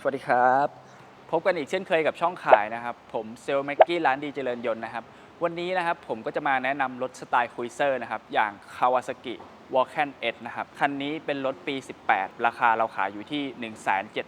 สวัสดีครับ พบกันอีกเช่นเคยกับช่องขายนะครับ ผมเซลแม็กกี้ร้านดีเจริญยนต์นะครับ วันนี้นะครับผมก็จะมาแนะนำรถสไตล์คุยเซอร์นะครับ อย่าง Kawasaki w a l k a n S นะครับ คันนี้เป็นรถปี 18 ราคาเราขายอยู่ที่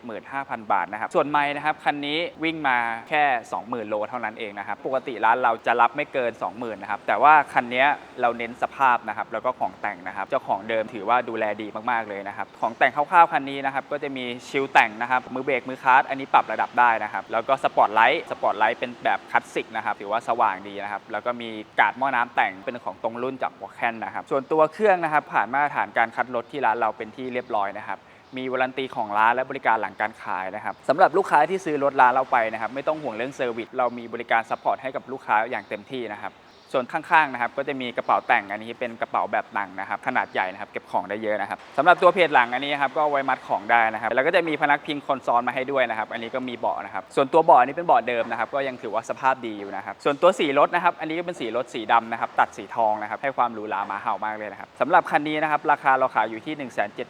175,000 บาทนะครับ ส่วนไม่นะครับ คันนี้วิ่งมาแค่ 20,000 โลเท่านั้นเองนะครับ ปกติร้านเราจะรับไม่เกิน 20,000 นะครับ แต่ว่าคันนี้เราเน้นสภาพนะครับ แล้วก็ของแต่งนะครับ เจ้าของเดิมถือว่าดูแลดีมากๆเลยนะครับ ของแต่งคร่าวๆคันนี้นะครับ ก็จะมีชิลแต่งนะครับ มือเบรก มือคลัสอันนี้ปรับระดับได้นะครับ แล้วก็สปอร์ตไลท์ สปอร์ตไลท์เป็นแบบคลาสสิกนะครับ ถือว่าสว่างดีนะครับ แล้วก็มีกาดหม้อน้ำแต่งเป็นของตรงรุ่นจากวอลแคนนะครับ ส่วนตัวเครื่องนะครับผ่านมาตรฐานการคัดรถที่ร้านเราเป็นที่เรียบร้อยนะครับ มีวารันตีของร้านและบริการหลังการขายนะครับสำหรับลูกค้าที่ซื้อรถร้านเราไปนะครับ ไม่ต้องห่วงเรื่องเซอร์วิสเรามีบริการซัพพอร์ตให้กับลูกค้าอย่างเต็มที่นะครับ ส่วนข้างๆนะครับก็จะมีกระเป๋าแต่งอันนี้เป็นกระเป๋าแบบหนังนะครับขนาดใหญ่นะครับเก็บของได้เยอะนะครับสำหรับตัวเพจหลังอันนี้ครับก็ไว้มัดของได้นะครับแล้วก็จะมีพนักพิงคอนโซลมาให้ด้วยนะครับอันนี้ก็มีเบาะนะครับส่วนตัวเบาะอันนี้เป็นเบาะเดิมนะครับก็ยังถือว่าสภาพดีอยู่นะครับส่วนตัวสีรถนะครับอันนี้ก็เป็นสีรถสีดำนะครับตัดสีทองนะครับให้ความหรูหรามาเห่ามากเลยนะครับสำหรับคันนี้นะครับราคาเราขายอยู่ที่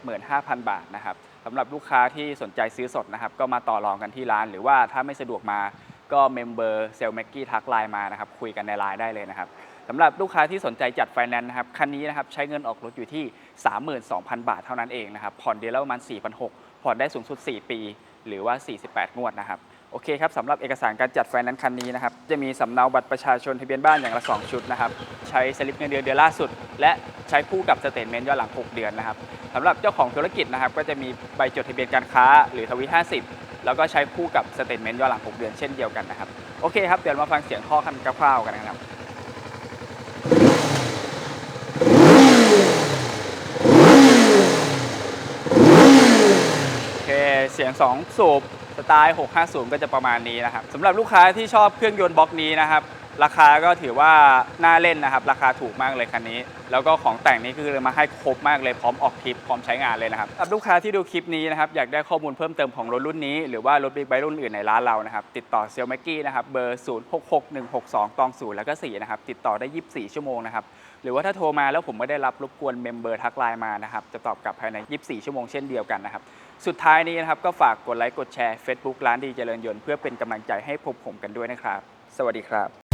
175,000 บาทนะครับสำหรับลูกค้าที่สนใจซื้อสดนะครับก็มาต่อรองกันที่ร้าน หรือว่าถ้าไม่สะดวกมา ก็เมมเบอร์เซลแม็กกี้ทักไลน์มานะครับคุยกันในไลน์ได้เลยนะครับสำหรับลูกค้าที่สนใจจัดไฟแนนซ์นะครับคันนี้นะครับใช้เงินออกรถอยู่ที่ 32,000 บาทเท่านั้นเองนะครับผ่อนเดือนละประมาณ 4,600 ผ่อนได้สูงสุด 4 ปี หรือว่า 48 งวดนะครับโอเคครับสำหรับเอกสารการจัดไฟแนนซ์คันนี้นะครับจะมีสำเนาบัตรประชาชนทะเบียนบ้านอย่างละ 2 ชุดนะครับใช้สลิปเงินเดือนเดือนล่าสุด และใช้คู่กับสเตทเมนต์ย้อนหลัง 6 เดือนนะครับสำหรับเจ้าของธุรกิจนะครับก็จะมีใบจดทะเบียนการค้าหรือทวี50 แล้วก็ใช้คู่กับสเตทเมนต์ย้อนหลัง 6 เดือนเช่นเดียวกันนะครับ โอเคครับ เดี๋ยวมาฟังเสียงท่อคันกร่าวๆกันนะครับโอเคเสียง 2 สูบสไตล์ 650 ก็จะประมาณนี้นะครับสำหรับลูกค้าที่ชอบเครื่องยนต์บล็อกนี้นะครับ ราคาก็ถือว่าน่าเล่นนะครับ ราคาถูกมากเลยคันนี้ แล้วก็ของแต่งนี้คือมาให้ครบมากเลยพร้อมออกทริปพร้อมใช้งานเลยนะครับสำหรับลูกค้าที่ดูคลิปนี้นะครับอยากได้ข้อมูลเพิ่มเติมของรถรุ่นนี้ หรือว่ารถบิ๊กไบค์รุ่นอื่นในร้านเรานะครับติดต่อเซลแม็กกี้นะครับเบอร์ 066162ตอง0แล้วก็4นะครับติดต่อได้ 24 ชั่วโมงนะครับหรือว่าถ้าโทรมาแล้วผมไม่ได้รับรบกวนเมมเบอร์ทักไลน์มานะครับจะตอบกลับภายใน 24 ชั่วโมงเช่นเดียวกันนะครับสุดท้ายนี้นะครับก็ฝากกดไลค์กดแชร์ Facebook ร้านดีเจริญยนต์เพื่อเป็นกำลังใจให้พวกผมกันด้วยนะครับ สวัสดีครับ